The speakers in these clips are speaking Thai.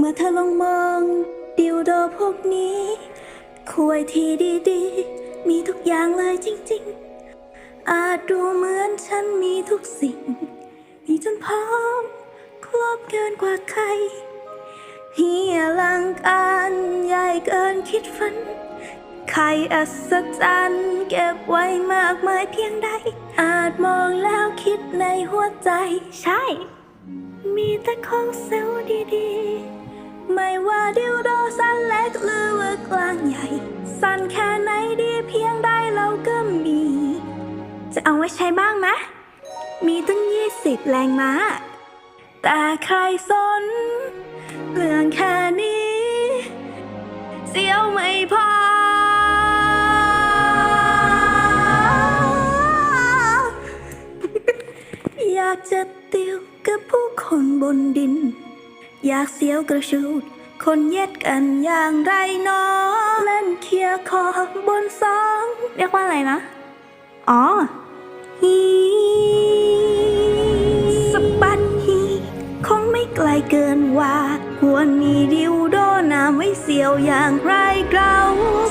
เมื่อเธอลองมองดิวโดพวกนี้คุยที่ดีๆ มีทุกอย่างเลยจริงๆ อาจดูเหมือนฉันมีทุกสิ่ง มีจนพร้อมครอบเกินกว่าใครเฮียลังการใหญ่เกินคิดฝัน ใครอัศจรรย์เก็บไว้มากมายเพียงใด อาจมองแล้วคิดในหัวใจใช่ มีแต่ของเซลล์ดีๆางใหญ่ สั้นแค่ไหนดีเพียงใดเราก็มี จะเอาไว้ใช้บ้างไหมมีตั้งยี่สิบแรงม้า แต่ใครสนเรื่องแค่นี้ เสียวไม่พอ อยากจะเตียวกับผู้คนบนดิน อยากเสียวกระชูดคนเย็ดกันอย่างไรเนอ ยคอบนสองเรียกว่าอะไรนะ อ๋อฮีสปัดฮีคงไม่ไกลเกินว่า ควรมีดิวโดนาไว้เสียวอย่างไรเกา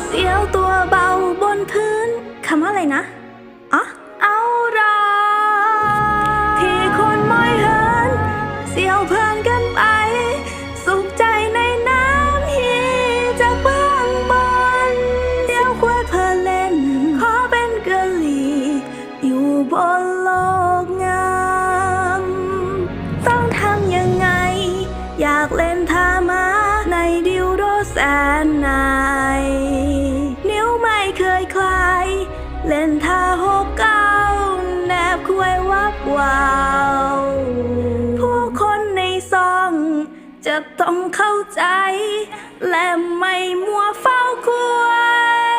เสียวตัวเบาบนพื้นคำว่าอะไรนะอ๋อ แสนนายนิ้วไม่เคยคลาย เล่นท่าหกเก้าแนบคุยวับวาวผู้คนในซอง จะต้องเข้าใจ และไม่มัวเฝ้าคุ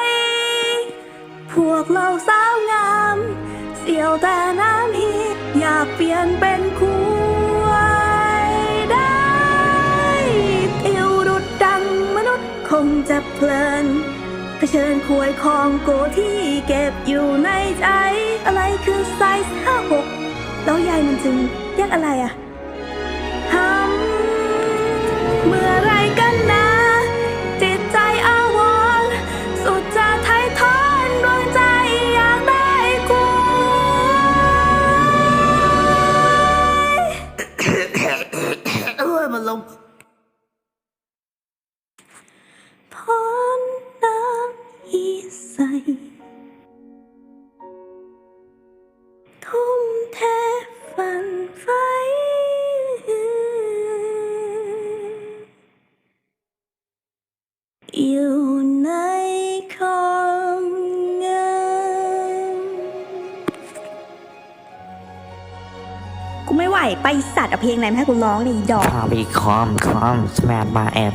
ยพวกเราสาวงาม เสียวแต่น้ำฮีอยากเปลี่ยนเป็นคุ เผชิญควยของโกที่เก็บอยู่ในใจ อะไรคือไซส์ห้าหกแล้วยายมันจึงเรียกอะไรอะฮัมเมื่อไรกันนะ จิตใจอาวรสุดจะไทยทอนดวงใจอยากได้คุยเอ้ยมันลงพอ ใสทุ่มเทฝันไฟอยู่ในของเงินกูไม่ไหวไปสัตว์เอาเพลงอะไรมาให้กูร้องเลยอีดอก Probably calm, calm, smack my ass.